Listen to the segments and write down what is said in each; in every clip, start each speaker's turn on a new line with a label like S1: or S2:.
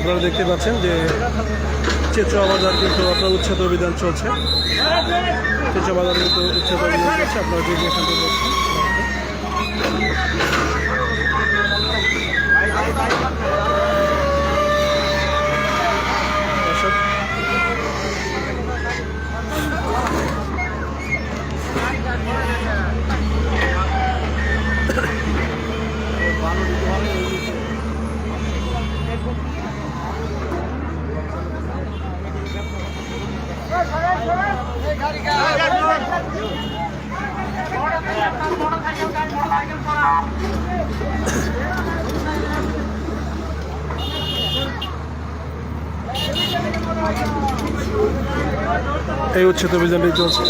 S1: আপনারা দেখতে পাচ্ছেন যে চেচুয়া বাজার কিন্তু আপনার উচ্ছেদ অভিযান চলছে। চেচুয়া বাজার কিন্তু উচ্ছেদ অভিযান চলছে। আপনারা যে এখান থেকে এই উচ্ছেদ অভিযানটি চলছে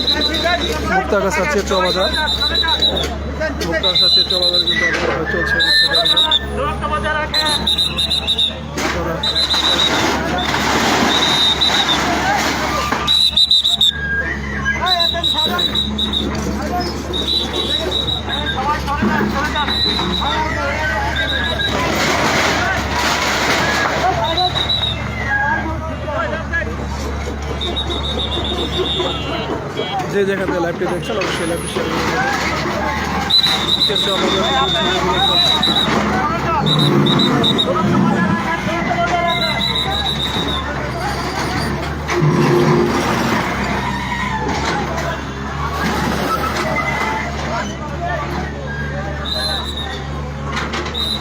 S1: মুক্তাগাছা চেচুয়া বাজার। মুক্তাগাছা চেচুয়া বাজার কিন্তু চলছে আপনারা যে যেখান লাইভটি দেখছেন, অবশ্যই লাইভটি শেয়ার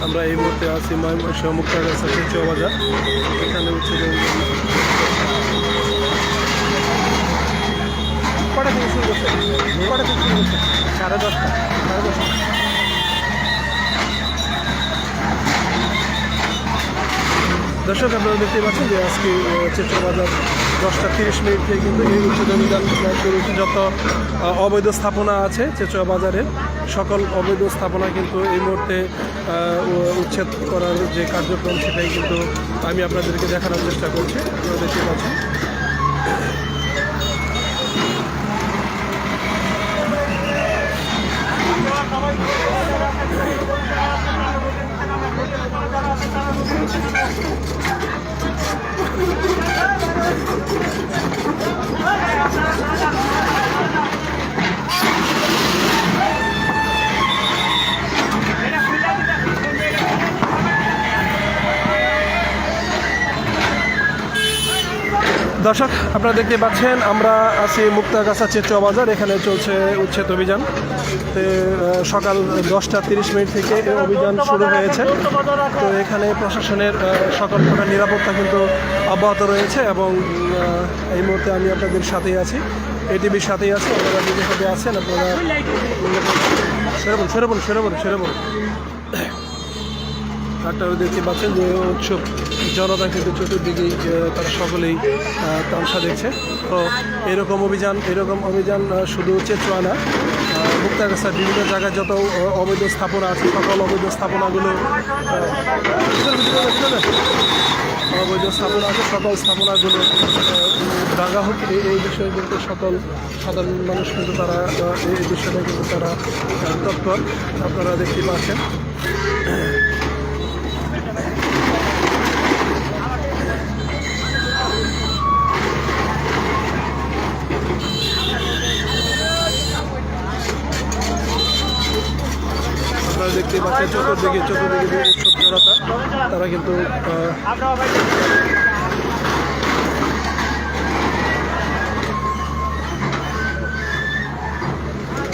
S1: আমরা এই মুহূর্তে আছি ময়মনসিংহ মুক্তাগাছা চেচুয়া বাজার। এখানে যে কটা থেকে শুরু করছে? কটা থেকে শুরু করছে? সাড়ে দশটা। সাড়ে দশটা। দর্শক আপনারা দেখতে পাচ্ছেন যে আজকে বাজার দশটা তিরিশ মিনিট থেকে কিন্তু এই অভিযান শুরু যত অবৈধ স্থাপনা আছে চেচুয়া বাজারের সকল অবৈধ স্থাপনা কিন্তু এই মুহূর্তে উচ্ছেদ করার যে কার্যক্রম সেটাই কিন্তু আমি আপনাদেরকে দেখানোর চেষ্টা করছি। আপনারা দেখতে পাচ্ছেন। Thank you. দর্শক, আপনারা দেখতে পাচ্ছেন, আমরা আছি মুক্তাগাছা চেচুয়া বাজার এখানে চলছে উচ্ছেদ অভিযান। সকাল দশটা তিরিশ মিনিট থেকে অভিযান শুরু হয়েছে। তো এখানে প্রশাসনের সকল প্রকার নিরাপত্তা কিন্তু অব্যাহত রয়েছে এবং এই মুহূর্তে আমি আপনাদের সাথেই আছি। এটিভির সাথেই আছি, আপনারা যদি সাথে আছেন, আপনারা সরে বলুন সরে বলুন। আপনারা দেখতে পাচ্ছেন যে উৎসব জনতা কিন্তু চতুর্দিকেই তারা সকলেই তামসা দেখছে। তো এরকম অভিযান এরকম অভিযান শুধু চেচুয়া না মুক্তাগাছার বিভিন্ন জায়গায় যত অবৈধ স্থাপনা আছে, সকল অবৈধ স্থাপনাগুলো অবৈধ স্থাপনা আছে, সকল স্থাপনাগুলো দাঙ্গা হোক, এই এই বিষয়ে কিন্তু সকল সাধারণ মানুষ কিন্তু তারা এই বিষয়টা কিন্তু তারা তৎপর। আপনারা দেখতে পাচ্ছেন। পাচ্ছেন চতুর্দিকে চতুর্দিকে উৎসব তারা কিন্তু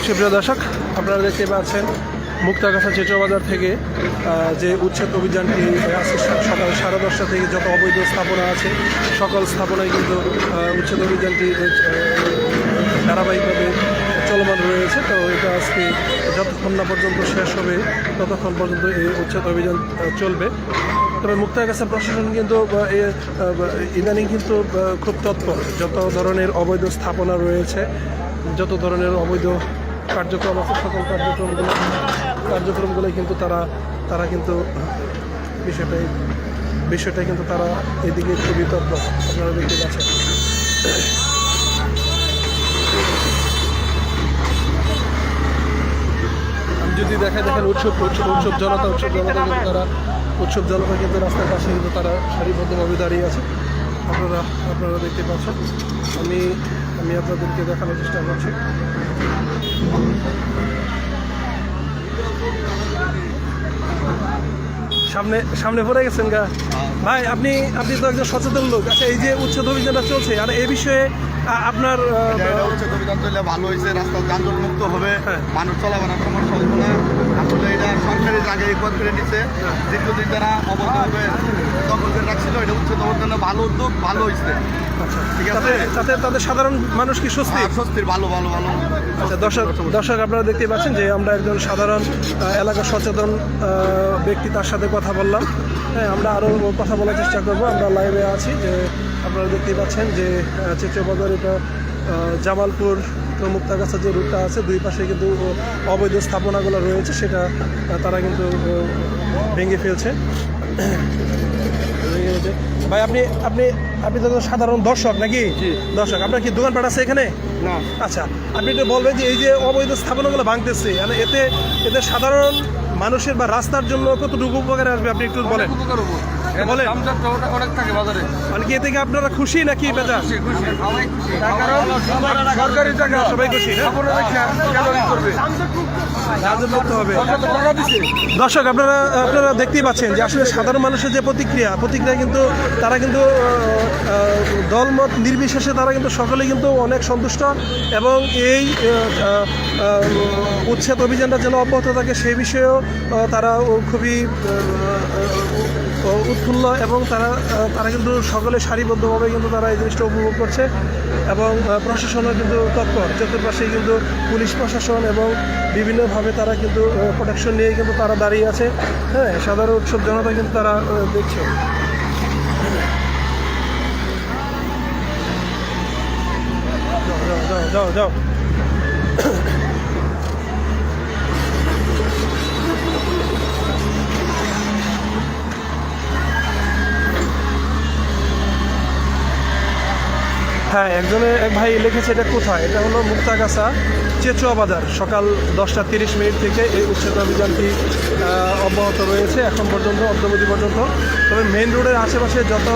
S1: সুপ্রিয় দর্শক, আপনারা দেখতে পাচ্ছেন মুক্তাগাছা চেচুয়া বাজার থেকে যে উচ্ছেদ অভিযানটি আছে সকাল সাড়ে দশটা থেকে যত অবৈধ স্থাপনা আছে, সকল স্থাপনায় কিন্তু উচ্ছেদ অভিযানটি ধারাবাহিকভাবে চলমান রয়েছে, তো এটা আজকে যতক্ষণ না পর্যন্ত শেষ হবে, ততক্ষণ পর্যন্ত এই উচ্ছেদ অভিযান চলবে। তবে মুক্তাগাছা প্রশাসন কিন্তু ইদানিং কিন্তু খুব তৎপর। যত ধরনের অবৈধ স্থাপনা রয়েছে, যত ধরনের অবৈধ কার্যক্রম আছে, সকল কার্যক্রমগুলো কার্যক্রমগুলো কিন্তু তারা তারা কিন্তু, বিষয়টাই বিষয়টা কিন্তু তারা এদিকে খুবই তৎপর। আপনারা দেখতে পাচ্ছেন। যদি দেখা দেখেন উৎসব উৎসব উৎসব, জনতা উৎসব, জনতা, কিন্তু তারা উৎসব, জনতা কিন্তু রাস্তার পাশে কিন্তু তারা সারিবদ্ধভাবে দাঁড়িয়ে আছে। আপনারা আপনারা দেখতে পাচ্ছেন। আমি আমি আপনাদেরকে দেখানোর চেষ্টা করছি। সামনে সামনে পড়ে গেছেন গা। ভাই আপনি আপনি তো একজন সচেতন লোক। আচ্ছা এই যে উচ্ছেদ অভিযানটা চলছে আর এই বিষয়ে আপনার
S2: উচ্ছেদ অভিযান চললে ভালো হয়েছে রাস্তা যানজট মুক্ত হবে
S1: হ্যাঁ।
S2: মানুষ চলাফেরার সমস্যা হবে না। আসলে এটা সরকারি জায়গায় রেকর্ড করে নিচ্ছে দীর্ঘদিন তারা অবৈধভাবে দখল করে রাখছিল এটা উচ্ছেদ হওয়ার জন্য ভালো উদ্যোগ ভালো হয়েছে
S1: আচ্ছা
S2: ঠিক আছে।
S1: তাতে তাদের সাধারণ মানুষ কি স্বস্তি?
S2: স্বস্তির ভালো ভালো ভালো।
S1: আচ্ছা দর্শক দর্শক আপনারা দেখতে পাচ্ছেন যে আমরা একজন সাধারণ এলাকা সচেতন ব্যক্তি তার সাথে কথা বললাম। হ্যাঁ আমরা আরও কথা বলার চেষ্টা করব। আমরা লাইভে আছি যে আপনারা দেখতে পাচ্ছেন যে চিত্রবাজার এটা জামালপুর মুক্তাগাছা যে রুটটা আছে দুই পাশে কিন্তু অবৈধ স্থাপনাগুলো রয়েছে সেটা তারা কিন্তু ভেঙে ফেলছে। ভাই আপনি আপনি আপনি তো সাধারণ দর্শক নাকি? দর্শক আপনার কি দোকানপাট আছে এখানে?
S2: না।
S1: আচ্ছা আপনি একটু বলবেন যে এই যে অবৈধ স্থাপনাগুলো ভাঙতেছে মানে এতে এতে সাধারণ মানুষের বা রাস্তার জন্য কতটুকু উপকার আসবে আপনি একটু বলেন। বলেন।
S2: অনেক থাকে বাজারে।
S1: মানে কি থেকে আপনারা খুশি নাকি বেজা
S2: সরকারি
S1: সবাই খুশি দর্শক আপনারা আপনারা দেখতেই পাচ্ছেন যে আসলে সাধারণ মানুষের যে প্রতিক্রিয়া প্রতিক্রিয়া কিন্তু তারা কিন্তু দলমত নির্বিশেষে তারা কিন্তু সকলে কিন্তু অনেক সন্তুষ্ট এবং এই উচ্ছেদ অভিযানটা যেন অব্যাহত থাকে সেই বিষয়েও তারা খুবই উৎফুল্ল এবং তারা তারা কিন্তু সকলে সারিবদ্ধভাবে কিন্তু তারা এই জিনিসটা উপভোগ করছে এবং প্রশাসনও কিন্তু তৎপর। চতুর্পাশেই কিন্তু পুলিশ প্রশাসন এবং বিভিন্নভাবে তারা কিন্তু প্রোটেকশন নিয়ে কিন্তু তারা দাঁড়িয়ে আছে। হ্যাঁ সাধারণ উৎসব জনতা কিন্তু তারা দেখছে। যাও যাও যাও যাও। হ্যাঁ একজনে, এক ভাই লিখেছে এটা কোথায়? এটা হলো মুক্তাগাছা, চেচুয়া বাজার, সকাল দশটা তিরিশ মিনিট থেকে এই উচ্ছেদ অভিযানটি অব্যাহত রয়েছে এখন পর্যন্ত, অদ্যবধি পর্যন্ত। তবে মেন রোডের আশেপাশে যত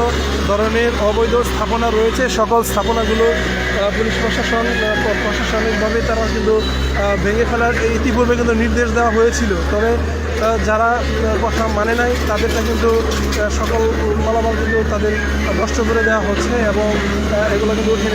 S1: ধরনের অবৈধ স্থাপনা রয়েছে, সকল স্থাপনাগুলো পুলিশ প্রশাসন প্রশাসনিকভাবে তারা কিন্তু ভেঙে ফেলার ইতিপূর্বে কিন্তু নির্দেশ দেওয়া হয়েছিল। তবে যারা কথা মানে নাই, তাদেরটা কিন্তু সকল মালামাল কিন্তু তাদের নষ্ট করে দেওয়া হচ্ছে এবং এগুলো কিন্তু উঠে